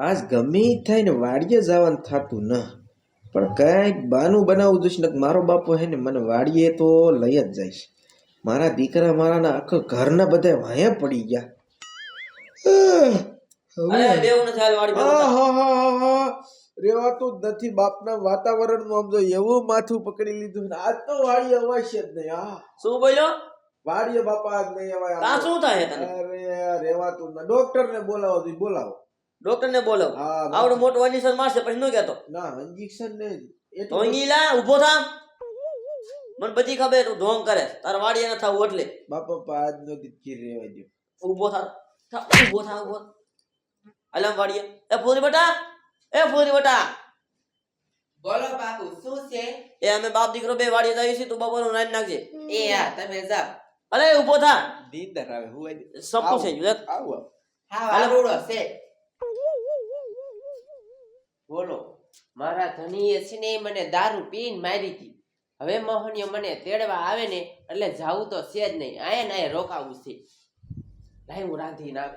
આજ ગમે ને વાડીએ જવાનું થતું ન. પણ કાંઈક બાનું બનાવવું જોઈશ ને મારો બાપો હે ને મને વાડીએ તો લઈ જ જઈશ. મારા દીકરા મારાના આખા ઘરના બધા વાયા પડી ગયા. રેવાતું જ નથી બાપના વાતાવરણનું આમ જો એવું માથું પકડી લીધું ને આજ તો વાડીએ અવાશે જ નહીં આ શું બોલ્યો? વાડીએ બાપા આજ નહીં અવાય. શું થાય અરે રેવાતું ના. ડોક્ટર ને બોલાવો બોલાવો. ડોક્ટર ને બોલો આવડું મોટું ઇન્જેક્શન મારશે પછી નો કહેતો. ના ઇન્જેક્શન ને તો ઈંગીલા ઊભો થા મને બધી ખબર તું ઢોંગ કરે. તાર વાડી ન થાવ એટલે. બાપા પાદ આજ નો ગીર રેવા દે ઊભો થા થા, ઊભો થા ઊભો અલમ વાડીએ. એ ફૂરી બટા એ પૂરી બટા. બોલો બાપુ શું છે? એ અમે બાપ દીકરો બે વાડીએ જઈએ છીએ તું બપોરનું નાઈ નાખજે. એ આ તમે જા અરે ઊભો થા. દીન ધરાવે હું આઈ સપનું છે જો આવો. હા વાળુડો છે. બોલો, મારા ધનીએ છે મને દારૂ પીન મારી હતી હવે મોહનીયો મને તેડવા આવે ને એટલે જાવું તો છે જ નહીં. આયા ને આયા રોકાવું છે. લાય હું રાંધી ના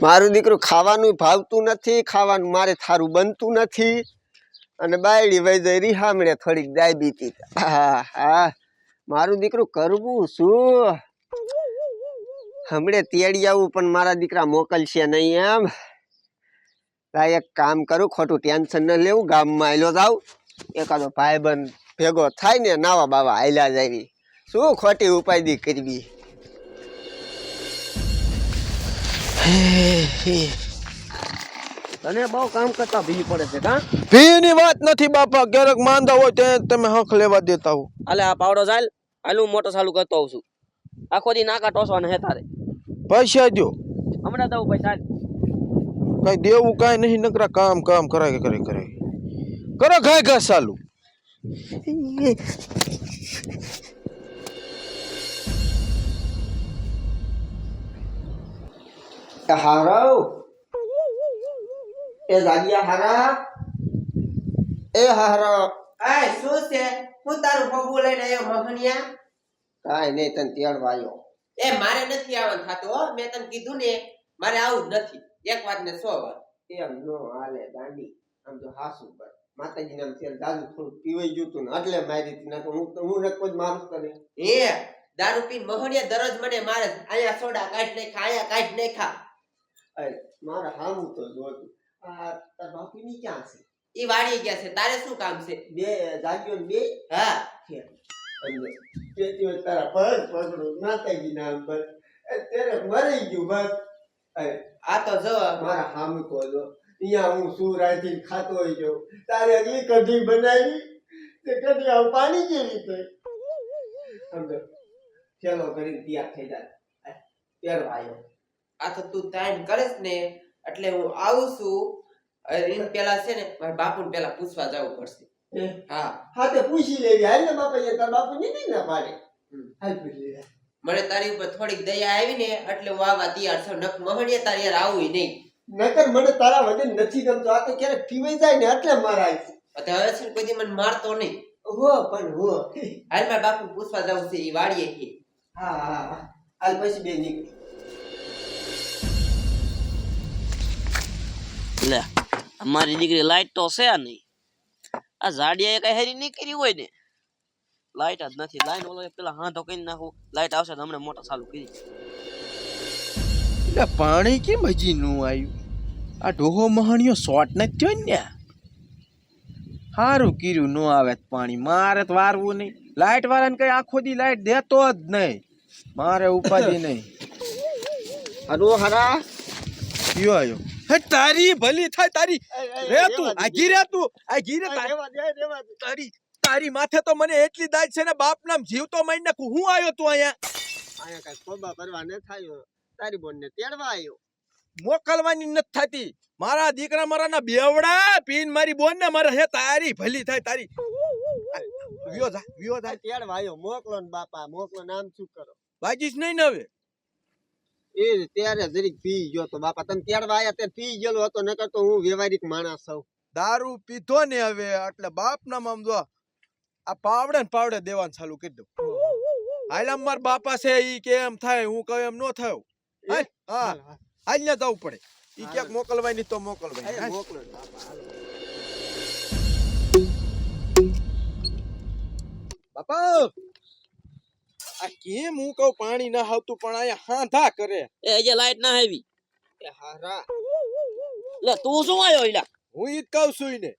મારું દીકરું ખાવાનું ભાવતું નથી, ખાવાનું મારે થારું બનતું નથી. અને બાયડી વહી જઈ રીહામણે થોડીક ડાયબિટીસ હા હા મારું દીકરું કરવું શું? હમણે તેડી આવું પણ મારા દીકરા મોકલશે નહીં એમ. આ એક કામ કરું ખોટું ટેન્શન ન લેવું ગામમાં આવેલો જાવ એકાદો ભાઈબંધ ભેગો થાય ને નાવા બાવા આયલા જાવી શું ખોટી ઉપાયદી કરવી? તને બહુ કામ કરતા ભી પડે છે કા? ભીની વાત નથી બાપા ક્યારેક માંદા હોય તે તમે હક લેવા દેતા હો. અલે આ પાવડો ચાલ આલું મોટો ચાલુ કરતો આવું છું. આખો દી નાકા ટોસવાના હે તારે. પૈસા દો હમણાં દઉં પૈસા કઈ દેવું કઈ નહીં નકરા કામ કામ કરાય કરે કરે કરો ખાય ઘા ચાલુ હારવ. એ જાગ્યા હારા. એ હારા આય શું છે? હું તારું પગું લઈને આવ્યો મોહનિયા કાંઈ નહીં તને તેડવા આવ્યો. એ મારે નથી આવવાનું થતું હો. મેં તને કીધું ને મારે આવું જ નથી. એક વાત ને સો વાર એમ નો હાલે દાંડી. આમ તો હાસુ પર માતાજી નામ તેલ દાદુ થોડું પીવાઈ ગયું તું ને એટલે મારી હતી. નાખો હું તો હું ને કોઈ મારું તો એ હે દારૂ પીને મોહનિયા દરરોજ મને મારે અહીંયા સોડા કાઢ નાખા અહીંયા કાઢ નાખા અરે, મારા હામું તો જોતું આ તાર બાપુની ક્યાં છે? એ વાળી ગયા છે. તારે શું કામ છે? બે જાગ્યો બે? હા. મરી ગયું બસ. આ તો જો મારા હામ તો અહીંયા હું શું રાખીને ખાતો હોય કઢી બનાવી? તે કઢી પાણી કેવી થઈ. સમજો. ચલો થઈ જાય ત્યારે આવ્યો આ તો તું ટાઈમ કરીશ ને, એટલે હું આવું છું. પેલા છે ને, મારા બાપુને પેલા પૂછવા જવું પડશે. હા. હા તે પૂછી લેવી હાલ ને બાપા તારા બાપુ નહીં ના પાડે હાલ પૂછી લેવી મને તારી ઉપર થોડીક દયા આવી ને એટલે વાવા તૈયાર છો. નક મહણીએ તારી યાર આવું નહીં. નકર મને તારા વજન નથી ગમતો. આ તો ક્યારેક પીવાઈ જાય ને એટલે મારા તો હવે છે કોઈ દી મને મારતો નહીં. હો પણ હો. હાલ મારા બાપુ પૂછવા જાવ છે ઈ વાડીએ કે હા હા હા. હાલ પછી બે નીકળી. લે અમારી દીકરી લાઈટ તો છે નહીં. આ ઝાડિયાએ કઈ હેરી નહીં કરી હોય ને. લાઈટ જ નથી. લાઈટ ઓલો પેલા હાથો કરી નાખું. લાઈટ આવશે તો હમણાં મોટર ચાલુ કરી એટલે પાણી કેમ હજી નું આવ્યું? આ ડોહો મહાણીઓ શોર્ટ નથી થયો ને સારું કર્યું ન આવે પાણી. મારે તો વારવું નહીં. લાઈટ વાળાને કઈ આખો દી લાઈટ દેતો જ નહીં. મારે ઉપાધિ નહીં. હાલો હરા? કયો આવ્યો? હે તારી ભલી થાય તારી રે તું આ ઘીરે તું આ ઘીરે તારી તારી માથે તો મને એટલી દાજ છે ને બાપ નામ જીવ તો મારી નાખું. હું આવ્યો તું અહીંયા? અહીંયા કઈ ખોબા ભરવા ન થાયો. તારી બોન ને તેડવા આવ્યો મોકલવાની નથી થતી. મારા દીકરા મારાના બેવડા પીન મારી બોન ને મારે હે તારી ભલી થાય તારી. વિયો જા વિયો જા. તેડવા આવ્યો મોકલો ને બાપા મોકલો નામ શું કરો? બાજીશ નહીં ને હવે? એ ત્યારે જરીક પી ગયો તો બાપા તમે તેડવા આવ્યા ત્યારે પી ગયેલો હતો નકર તો હું વ્યવહારિક માણસ છું. દારૂ પીધો ને હવે એટલે બાપ ના મામ જો આ પાવડે ને પાવડે દેવાનું ચાલુ કરી દઉં. હાલ માર બાપા છે ઈ કે એમ થાય હું કહું એમ નો થયો. હા હાલ ને જવું પડે. ઈ ક્યાંક મોકલવાની તો મોકલવાની. હાલ. મોકલો ને. બાપા! આ કેમ હું કહું પાણી ના આવતું પણ અહીંયા હાંધા કરે? એ જે લાઈટ ના આવી. એ હારા. લે તું શું આવ્યો એલા હું ઈ કહું છું ઈને.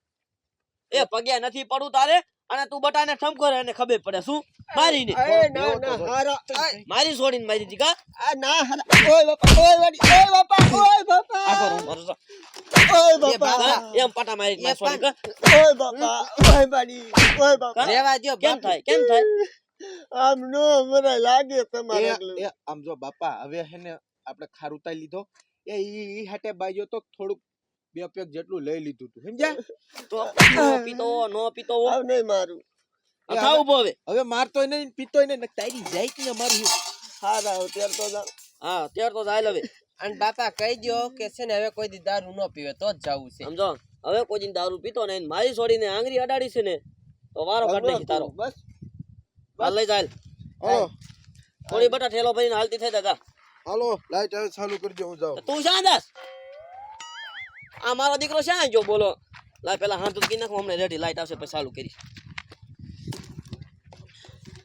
એ પગ્યા નથી પડું તારે? અને તું બટાને ઠમકો રે એને ખબર પડે શું? મારીને. એ ના ના હારા. મારી છોડીને મારી દીકા આ ના હારા. ઓય બાપા ઓય વાડી ઓય બાપા ઓય બાપા. આ રૂમ મારો ઓય બાપા. એમ પાટા મારી કા? ઓય બાપા ઓય વાડી ઓય બાપા. રેવા દ્યો કેમ થાય કેમ થાય? આમ નો મને લાગે તમારે આમ જો બાપા હવે હે ને આપણે ખારું તાઈ લીધો. એ ઈ હાટે બાજો તો થોડુંક બે પેક જેટલું લઈ લીધું તું સમજ્યા? તો પીતો નો પીતો આવ નહીં મારું. અથા ઊભો હવે. હવે મારતો નહીં પીતોય નહીં ને તારી જાય કે મારું હું. હારા આવ ત્યાર તો. હા ત્યાર તો જાય હવે. અને બાપા કહી દો કે છે ને હવે કોઈ દારૂ ન પીવે તો જ જાવું છે. સમજો? હવે કોઈ દારૂ પીતો ને મારી છોડીને આંગળી અડાડી છે ને તો વારો કાઢ નાખી તારો. બસ હાલ લઈ જાય હાલો. થોડી બટા ઠેલો ભરીને હાલતી થઈ દાદા હાલો લાઈટ હવે ચાલુ કરજો હું જાઉં. તું શા દાસ આ મારો દીકરો શા જો બોલો? લાય પેલા હાથ ઉચકી નાખો હમણાં રેડી લાઈટ આવશે પછી ચાલુ કરીશ.